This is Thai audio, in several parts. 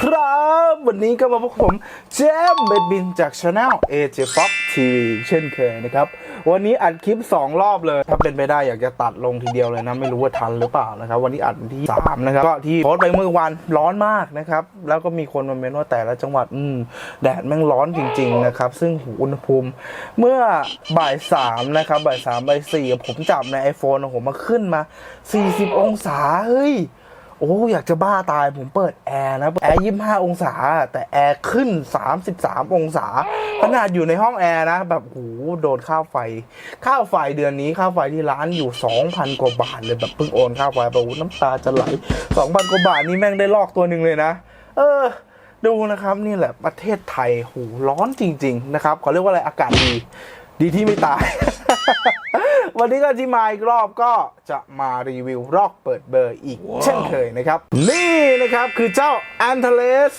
ครับ วันนี้ก็มาพบกับผมเจมเบดบินจากช anel AJ Fox TV เช่นเคยนะครับ วันนี้อัดคลิป 2 รอบเลย ถ้าเป็นไปได้อยากจะตัดลงทีเดียวเลยนะ ไม่รู้ว่าทันหรือเปล่านะครับ วันนี้อัดวันที่ 3 นะครับ ก็ที่โพสไปเมื่อวันร้อนมากนะครับ แล้วก็มีคนมาเมนว่าแต่ละจังหวัดอืมแดดแม่งร้อนจริง ๆ นะครับ ซึ่งอุณหภูมิเมื่อบ่ายสามนะครับบ่ายสามบ่ายสี่ผมจับใน iPhone ของผมมาขึ้นมา 40 องศาเฮ้ย โอ้อยากจะบ้าตายผมเปิดแอร์นะแอร์ยี่ห้าองศา แต่แอร์ขึ้น 33 องศา ขนาดอยู่ในห้องแอร์นะ แบบโหโดนค่าไฟ ค่าไฟเดือนนี้ค่าไฟที่ร้านอยู่ 2,000 กว่าบาทเลยแบบเพิ่งโอนค่าไฟไปโอ้น้ำตาจะไหล 2,000 กว่าบาทนี่แม่งได้ลอกตัวหนึ่งเลยนะ เออ ดูนะครับนี่แหละประเทศไทยโหร้อนจริง ๆ นะครับเขาเรียกว่าอะไรอากาศดี ดีที่ไม่ตาย วันนี้ก็ที่มาอีกรอบก็จะมารีวิวรอกเปิดเบอร์อีกเช่นเคยนะครับ นี่นะครับคือเจ้า a n t e l e s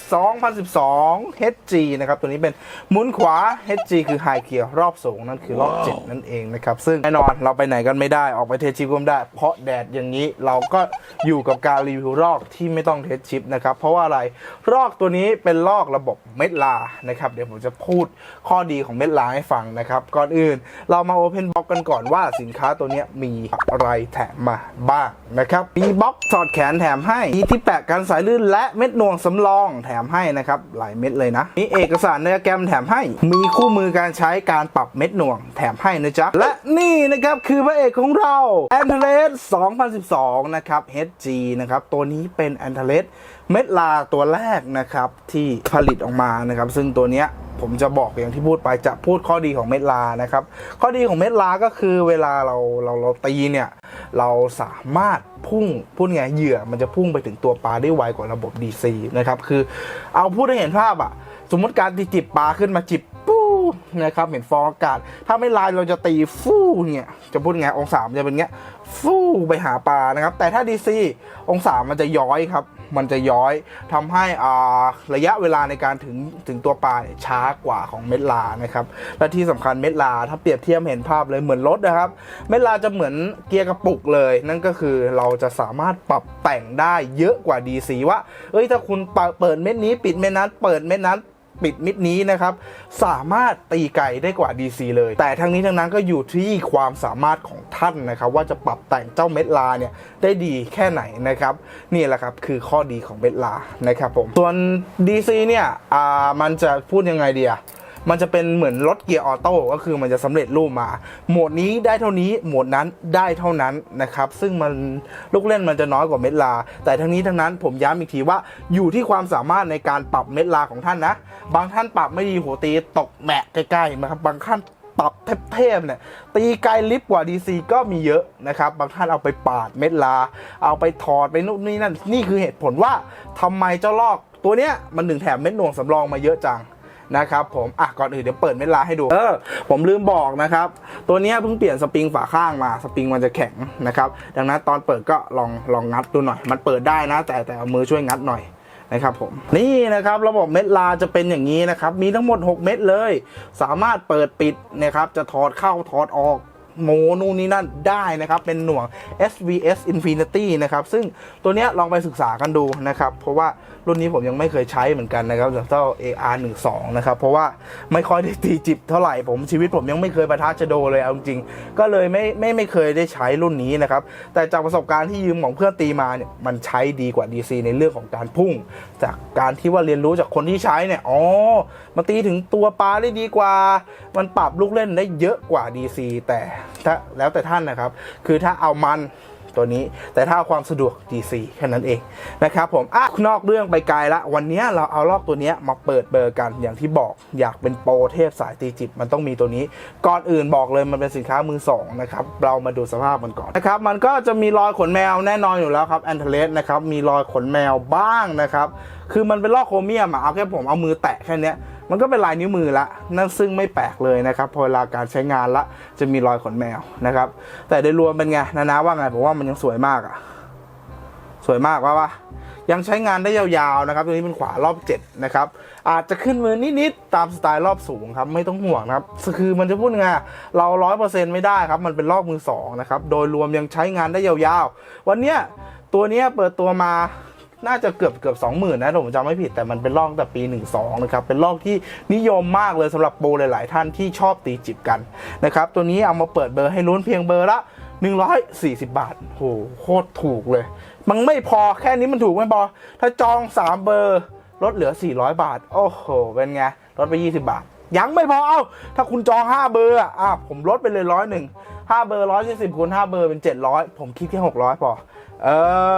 2012 HG นะครับ ตัวนี้เป็นหมุนขวา HG คือ High Gear รอบสูง นั่นคือรอบ 7 นั่นเองนะครับ ซึ่งแน่นอนเราไปไหนกันไม่ได้ออกไปเทสชิปก็ไม่ได้ เพราะแดดอย่างนี้เราก็อยู่กับการรีวิวรอกที่ไม่ต้องเทสชิปนะครับ เพราะว่าอะไรรอกตัวนี้เป็นรอกระบบเม็ดลานะครับเดี๋ยวผมจะพูดข้อดีของเม็ดลาให้ฟังนะครับก่อื่น เรามา Open Box กันก่อนว่าสินค้าตัวนี้มีอะไรแถมมาบ้างนะครับมีบ็อกถอดแขนแถมให้มีที่แปะกันสายลื่นและเม็ดนวงสำรองแถมให้นะครับหลายเม็ดเลยนะ มีเอกสารไดอะแกรมแถมให้ มีคู่มือการใช้การปรับเม็ดนวงแถมให้นะจ๊ะ และนี่นะครับคือพระเอกของเรา a n t e l e s 2012 นะครับ HG นะครับตัวนี้เป็น a n t e l e s เม็ดลาตัวแรกนะครับที่ผลิตออกมานะครับ ซึ่งตัวเนี้ย ผมจะบอกอย่างที่พูดไปจะพูดข้อดีของเม็ดลานะครับ ข้อดีของเม็ดลาก็คือเวลาเราเราเราตีเนี่ย เราสามารถพุ่งพูดไงเหยื่อมันจะพุ่งไปถึงตัวปลาได้ไวกว่าระบบ DC นะครับ คือเอาพูดให้เห็นภาพอะสมมติการที่จิบปลาขึ้นมาจิบปู้นะครับเห็นฟองอากาศ ถ้าไม่ลายเราจะตีฟู่เนี่ยจะพูดไงองศามันจะเป็นเงี้ยฟู่ไปหาปลานะครับ แต่ถ้า DC องศามันจะย้อยครับ มันจะย้อยทำให้อ่าระยะเวลาในการถึงถึงตัวปลาช้ากว่าของเม็ดลานะครับและที่สำคัญเม็ดลาถ้าเปรียบเทียบเห็นภาพเลยเหมือนรถนะครับ เม็ดลาจะเหมือนเกียร์กระปุกเลย นั่นก็คือเราจะสามารถปรับแต่งได้เยอะกว่า DC ว่าเอ้ยถ้าคุณเปิดเม็ดนี้ปิดเม็ดนั้น เปิดเม็ดนั้น ปิดมิดนี้นะครับสามารถตีไก่ได้กว่า DC เลย แต่ทั้งนี้ทั้งนั้นก็อยู่ที่ความสามารถของท่านนะครับ ว่าจะปรับแต่งเจ้าเม็ดลาเนี่ยได้ดีแค่ไหนนะครับนี่แหละครับคือข้อดีของเม็ดลานะครับผมส่วน DC เนี่ยอ่ามันจะพูดยังไงดีอะ มันจะเป็นเหมือนรถเกียร์ออโต้ก็คือมันจะสำเร็จรูปมา โหมดนี้ได้เท่านี้โหมดนั้นได้เท่านั้นนะครับ ซึ่งมันลูกเล่นมันจะน้อยกว่าเม็ดลา แต่ทั้งนี้ทั้งนั้นผมย้ำอีกทีว่าอยู่ที่ความสามารถในการปรับเม็ดลาของท่านนะ บางท่านปรับไม่ดีหัวตีตกแหมะใกล้ๆนะครับบางท่านปรับเทพๆเนี่ยตีไกลลิฟต์กว่า DC ก็มีเยอะนะครับ บางท่านเอาไปปาดเม็ดลา เอาไปถอดไปนู่นนี่นั่นนี่คือเหตุผลว่าทำไมเจ้าลอกตัวเนี้ยมันถึงแถมเม็ดหน่วงสำรองมาเยอะจัง นะครับผมอะก่อนอื่นเดี๋ยวเปิดเม็ดลาให้ดูเออผมลืมบอกนะครับ ตัวนี้เพิ่งเปลี่ยนสปริงฝาข้างมาสปริงมันจะแข็งนะครับดังนั้นตอนเปิดก็ลองลองงัดดูหน่อย มันเปิดได้นะ แต่แต่เอามือช่วยงัดหน่อยนะครับผมนี่นะครับระบบเม็ดลาจะเป็นอย่างนี้นะครับมีทั้งหมด 6 เม็ดเลย สามารถเปิดปิดนะครับจะถอดเข้าถอดออก โมนู่นนี่นั่นได้นะครับ เป็นหน่วง SVS Infinity นะครับ ซึ่งตัวเนี้ยลองไปศึกษากันดูนะครับ เพราะว่ารุ่นนี้ผมยังไม่เคยใช้เหมือนกันนะครับจากเจ้า AR 1 2 นะครับ เพราะว่าไม่ค่อยได้ตีจิบเท่าไหร่ผมชีวิตผมยังไม่เคยประทัชโดเลยเอาจริงก็เลยไม่ไม่ไม่เคยได้ใช้รุ่นนี้นะครับ แต่จากประสบการณ์ที่ยืมของเพื่อนตีมาเนี่ยมันใช้ดีกว่า DC ในเรื่องของการพุ่ง จากการที่ว่าเรียนรู้จากคนที่ใช้เนี่ยอ๋อมาตีถึงตัวปลาได้ดีกว่า มันปรับลูกเล่นได้เยอะกว่า DC แต่ถ้าแล้วแต่ท่านนะครับ คือถ้าเอามันตัวนี้ แต่ถ้าเอาความสะดวก DC แค่นั้นเองนะครับผมอะนอกเรื่องไปไกลละ วันนี้เราเอาลอกตัวนี้มาเปิดเบอร์กันอย่างที่บอกอยากเป็นโปรเทพสายตีจิบมันต้องมีตัวนี้ ก่อนอื่นบอกเลยมันเป็นสินค้ามือสองนะครับ เรามาดูสภาพมันก่อนนะครับ มันก็จะมีรอยขนแมวแน่นอนอยู่แล้วครับแอนเทเลสนะครับ มีรอยขนแมวบ้างนะครับ คือมันเป็นลอกโครเมียมอะเอาแค่ผมเอามือแตะแค่นี้ มันก็เป็นลายนิ้วมือละ นั่นซึ่งไม่แปลกเลยนะครับ พอเวลาการใช้งานละจะมีรอยขนแมวนะครับ แต่โดยรวมเป็นไงนานาว่าไงผมว่ามันยังสวยมากอะสวยมากว่าปะยังใช้งานได้ยาวๆนะครับ ตัวนี้เป็นขวารอบ7นะครับ อาจจะขึ้นมือนิดๆตามสไตล์รอบสูงครับ ไม่ต้องห่วงนะครับ คือมันจะพูดไงเราร้อยเปอร์เซ็นต์ไม่ได้ครับ มันเป็นรอบมือสองนะครับ โดยรวมยังใช้งานได้ยาวๆ วันเนี้ยตัวเนี้ยเปิดตัวมา น่าจะเกือบเกือบสองหมื่นนะผมจำไม่ผิดแต่มันเป็นลอกแต่ปี 12นะครับเป็นลอกที่นิยมมากเลยสำหรับโปรหลาย ๆ ท่านที่ชอบตีจิบกันนะครับตัวนี้เอามาเปิดเบอร์ให้ลุ้นเพียงเบอร์ละ 140 บาทโหโคตรถูกเลย มันไม่พอแค่นี้มันถูกไม่พอถ้าจอง 3 เบอร์ลดเหลือ 400 บาท โอ้โห เป็นไงลดไป 20 บาท ยังไม่พอเอ้า ถ้าคุณจอง 5 เบอร์อะอะผมลดไปเลยร้อยหนึ่งห้าเบอร์ร้อยยี่สิบคูณห้าเบอร์เป็น 700 ผมคิดแค่600พอ เอ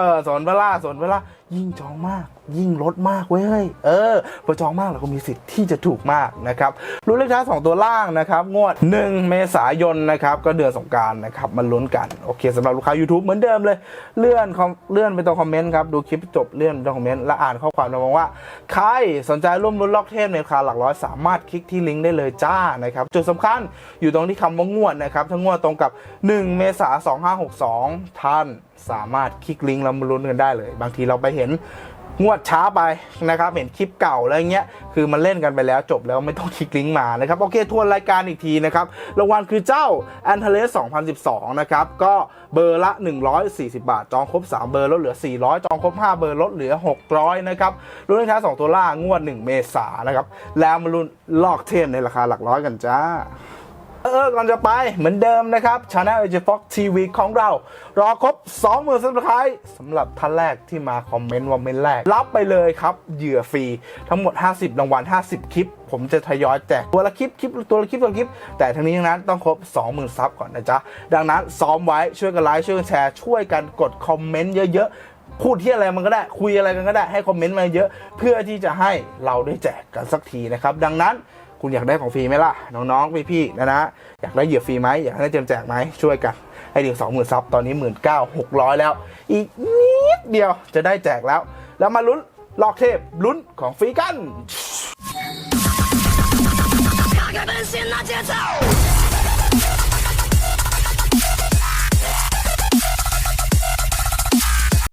อสนเวลาสนเวลายิ่งจองมาก ยิ่งลดมากเว้ยเออพอจองมากเราก็มีสิทธิ์ที่จะถูกมากนะครับรุ่นเลขท้ายสองตัวล่างนะครับงวด 1 เมษายนนะครับก็เดือนสงการนะครับมาลุ้นกันโอเคสำหรับลูกค้า YouTube เหมือนเดิมเลย เลื่อนเลื่อนไปตรงคอมเมนต์ครับดูคลิปจบเลื่อนไปตรงคอมเมนต์และอ่านข้อความนะมองว่า ใครสนใจร่วมลุ้นล็อกเทพในราคาหลักร้อยสามารถคลิกที่ลิงก์ได้เลยจ้านะครับจุดสำคัญอยู่ตรงที่คำว่างวดนะครับถ้างวดตรงกับ 1 เมษายน2562 ท่านสามารถคลิกลิงก์แล้วมาลุ้นกันได้เลย บางทีเราไปเห็นงวดช้าไปนะครับ เห็นคลิปเก่าอะไรเงี้ยคือมันเล่นกันไปแล้วจบแล้วไม่ต้องคลิกลิงก์มานะครับ โอเคทวนรายการอีกทีนะครับรางวัลคือเจ้า a n t e l e s 2012 นะครับ ก็เบอร์ละ 140 บาท จองครบ 3 เบอร์ลดเหลือ 400 จองครบ 5 เบอร์ลดเหลือ 600 นะครับรุ่นเลขท้าย2ตัวล่างงวด 1 เมษานนะครับแล้วมาลุ้นลอกเทมในราคาหลักร้อยกันจ้า เออก่อนจะไปเหมือนเดิมนะครับ Channel a j Fox TV ของเรา รอครบ 20,000ซับสไครต์สำหรับท่านแรกที่มาคอมเมนต์ว่าเมนต์แรก รับไปเลยครับเหยื่อฟรี ทั้งหมด 50 รางวัล 50 คลิป ผมจะทยอยแจกตัวละคลิปคลิปตัวละคลิปตัวละคลิป แต่ทั้งนี้ทั้งนั้นต้องครบ 20,000 ซับก่อนนะจ๊ะ ดังนั้นซ้อมไว้ช่วยกันไลค์ช่วยกันแชร์ช่วยกันกดคอมเมนต์เยอะๆพูดที่อะไรมันก็ได้คุยอะไรกันก็ได้ให้คอมเมนต์มาเยอะ เพื่อที่จะให้เราได้แจกกันสักทีนะครับ ดังนั้น คุณอยากได้ของฟรีไหมล่ะ น้องๆ พี่ๆ นะนะ อยากได้เหยื่อฟรีไหมอยากได้เจมแจกไหมช่วยกันให้สองหมื่นซับตอนนี้หมื่นเก้าหกร้อยแล้ว อีกนิดเดียวจะได้แจกแล้ว แล้วมาลุ้นลอกเทพลุ้นของฟรีกัน